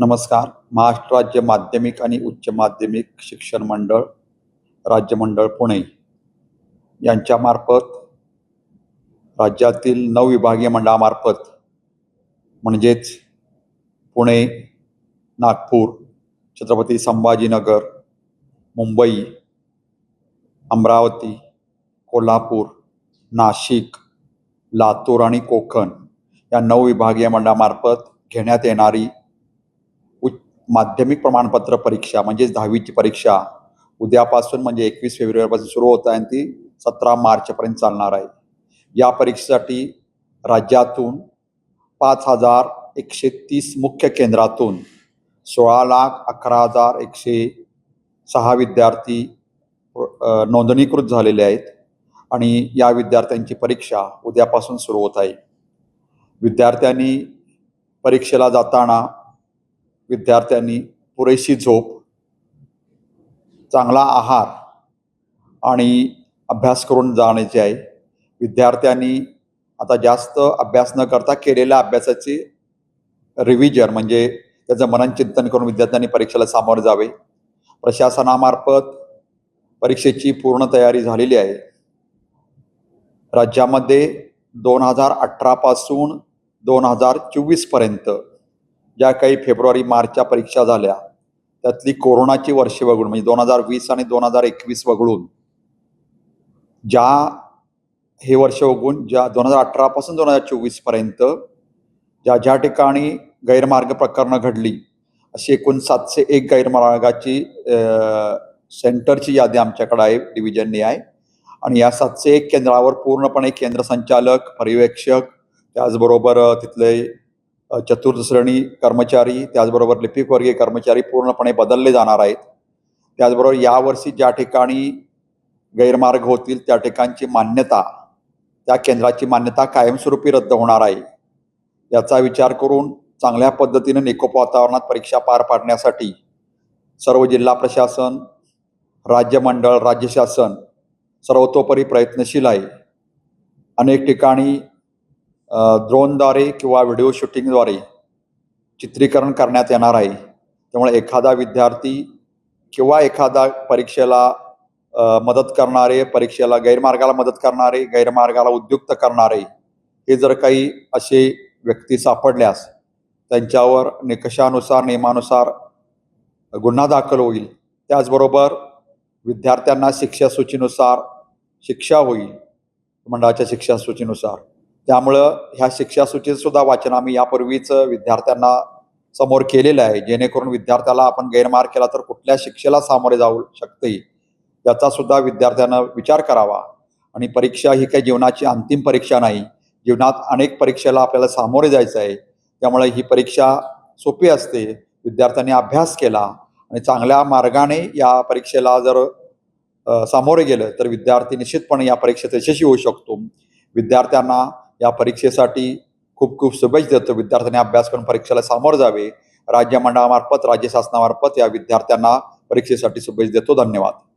नमस्कार. महाराष्ट्र राज्य माध्यमिक आणि उच्च माध्यमिक शिक्षण मंडळ राज्य मंडळ पुणे यांच्यामार्फत राज्यातील नऊ विभागीय मंडळामार्फत म्हणजेच पुणे नागपूर छत्रपती संभाजीनगर मुंबई अमरावती कोल्हापूर नाशिक लातूर आणि कोकण या नऊ विभागीय मंडळामार्फत घेण्यात येणारी माध्यमिक प्रमाणपत्र परीक्षा म्हणजेच दहावीची परीक्षा उद्यापासून म्हणजे एकवीस फेब्रुवारीपासून सुरू होत आहे आणि ती सतरा मार्चपर्यंत चालणार आहे. या परीक्षेसाठी राज्यातून पाच हजार एकशे तीस मुख्य केंद्रातून सोळा लाख अकरा हजार एकशे सहा विद्यार्थी नोंदणीकृत झालेले आहेत आणि या विद्यार्थ्यांची परीक्षा उद्यापासून सुरू होत आहे. विद्यार्थ्यांनी परीक्षेला जाताना विद्यार्थ्यांनी पुरेशी झोप चांगला आहार आणि अभ्यास करून जाण्याचे आहे. विद्यार्थ्यांनी आता जास्त अभ्यास न करता केलेल्या अभ्यासाची रिव्हिजन म्हणजे त्याचं मनन चिंतन करून विद्यार्थ्यांनी परीक्षेला सामोरे जावे. प्रशासनामार्फत परीक्षेची पूर्ण तयारी झालेली आहे. राज्यामध्ये दोन हजार अठरापासून दोन हजार चोवीसपर्यंत ज्या काही फेब्रुवारी मार्चच्या परीक्षा झाल्या त्यातली कोरोनाची वर्षे वगळून म्हणजे दोन हजार वीस आणि दोन हजार एकवीस वगळून ज्या हे वर्ष वगळून ज्या दोन हजार अठरापासून दोन हजार चोवीसपर्यंत ज्या ज्या ठिकाणी गैरमार्ग प्रकरणं घडली अशी एकूण सातशे एक गैरमार्गाची सेंटरची यादी आमच्याकडे आहे डिव्हिजननी आहे. आणि या सातशे एक केंद्रावर पूर्णपणे केंद्र संचालक पर्यवेक्षक त्याचबरोबर तिथले चतुर्दश्रेणी कर्मचारी त्याचबरोबर लिपिकवर्गीय कर्मचारी पूर्णपणे बदलले जाणार आहेत. त्याचबरोबर यावर्षी ज्या ठिकाणी गैरमार्ग होतील त्या ठिकाणची मान्यता त्या केंद्राची मान्यता कायमस्वरूपी रद्द होणार आहे. याचा विचार करून चांगल्या पद्धतीने निकोप वातावरणात परीक्षा पार पाडण्यासाठी सर्व जिल्हा प्रशासन राज्य मंडळ राज्य शासन सर्वतोपरी प्रयत्नशील आहे. अनेक ठिकाणी ड्रोनद्वारे किंवा व्हिडिओ शूटिंगद्वारे चित्रीकरण करण्यात येणार आहे. त्यामुळे एखादा विद्यार्थी किंवा एखादा परीक्षेला मदत करणारे परीक्षेला गैरमार्गाला मदत करणारे गैरमार्गाला उद्युक्त करणारे हे जर काही असे व्यक्ती सापडल्यास त्यांच्यावर निकषानुसार नियमानुसार गुन्हा दाखल होईल. त्याचबरोबर विद्यार्थ्यांना शिक्षा सूचीनुसार शिक्षा होईल. मंडळाच्या शिक्षा सूचीनुसार. त्यामुळं ह्या शिक्षा सुद्धा वाचन आम्ही यापूर्वीच विद्यार्थ्यांना समोर केलेलं आहे. जेणेकरून विद्यार्थ्याला आपण गैरमार्ग केला तर कुठल्या शिक्षेला सामोरे जाऊ शकते याचा सुद्धा विद्यार्थ्यांना विचार करावा. आणि परीक्षा ही काही जीवनाची अंतिम परीक्षा नाही. जीवनात अनेक परीक्षेला आपल्याला सामोरे जायचं आहे. त्यामुळे ही परीक्षा सोपी असते. विद्यार्थ्यांनी अभ्यास केला आणि चांगल्या मार्गाने या परीक्षेला जर सामोरे गेलं तर विद्यार्थी निश्चितपणे या परीक्षेत यशस्वी होऊ शकतो. विद्यार्थ्यांना या परीक्षेसाठी खूप खूप शुभेच्छा देतो. विद्यार्थ्यांनी अभ्यास करून परीक्षेला सामोर जावे. राज्य मंडळामार्फत राज्य शासनामार्फत या विद्यार्थ्यांना परीक्षेसाठी शुभेच्छा देतो. धन्यवाद.